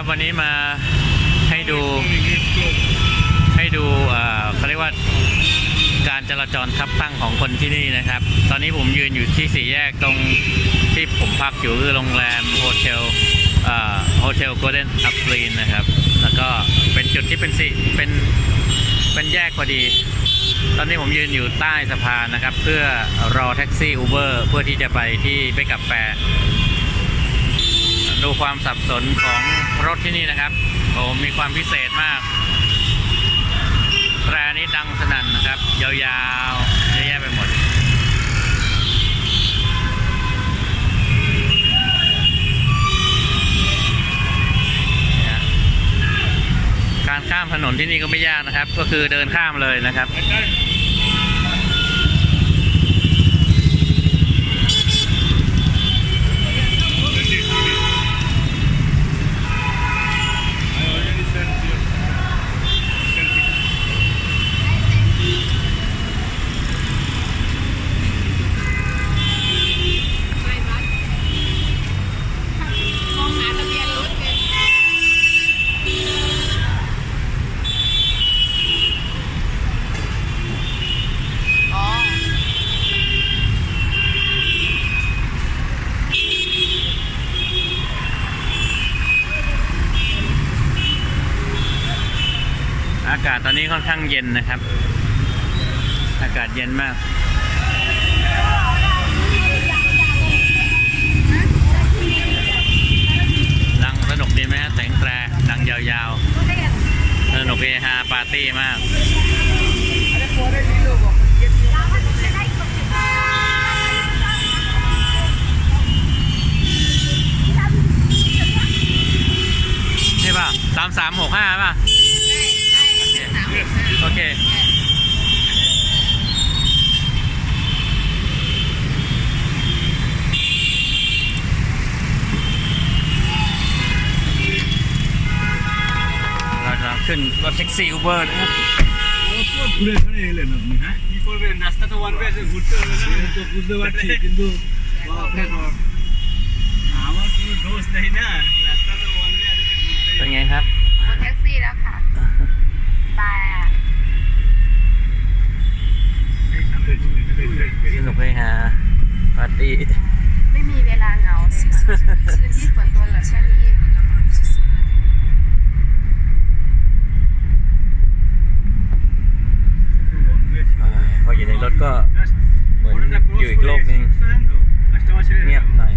ครับวันนี้มาให้ดูให้ดูเอ่อเขาเรียกว่าการจราจรคับข้งของคนที่นี่นะครับ ตอนนี้ผมยืนอยู่ที่สี่แยกตรงที่ผมพักอยู่คือโรงแรมโฮเทลอ่อโฮเทลโกลเด้นอัพลีนนะครับ แล้วก็เป็นจุดที่เป็นสิเป็นเป็นแยกพอดี ตอนนี้ผมยืนอยู่ใต้สะพานนะครับ เพื่อรอแท็กซี่อูเบอร์เพื่อที่จะไปที่ไปกับแฟดูความสับสนของ รถที่นี่นะครับโอ้มีความพิเศษมากแตรนี้ดังสนั่นนะครับ ยาวๆเยอะแยะไปหมดการข้ามถนนที่นี่ก็ไม่ยากนะครับ ก็คือเดินข้ามเลยนะครับ มองหาทะเบียนรถเลยอ๋อ อากาศตอนนี้ค่อนข้างเย็นนะครับ อากาศเย็นมากดังสนุกดีไหมฮะแสงแตรดังยาวๆ สนุกเฮฮาปาร์ตี้มากใช่ป่ะสามสามหกห้าป่ะ โอเค เราจะขึ้นรถแท็กซี่อูเบอร์นะครับ ঘুরে এখানে এলেন আপনি হ্যাঁ কি করবেন রাস্তা তো ওয়ান আছে ঘুরতে হবে না আমি তো বুঝতে পারছি কিন্তু বাপরে বাপ। আমার কোনো দোষ নেই না রাস্তা তো ওয়ান আছে তো ঘুরতেই เป็นไงครับ บนแท็กซี่แล้วค่ะ ่ะ ตี ไม่มีเวลาเหงาเลยค่ะพื้นที่ส่วนตัวเหลือแค่นี้พออยู่ในรถก็เหมือนอยู่อีกโลกนึงเงียบหน่อย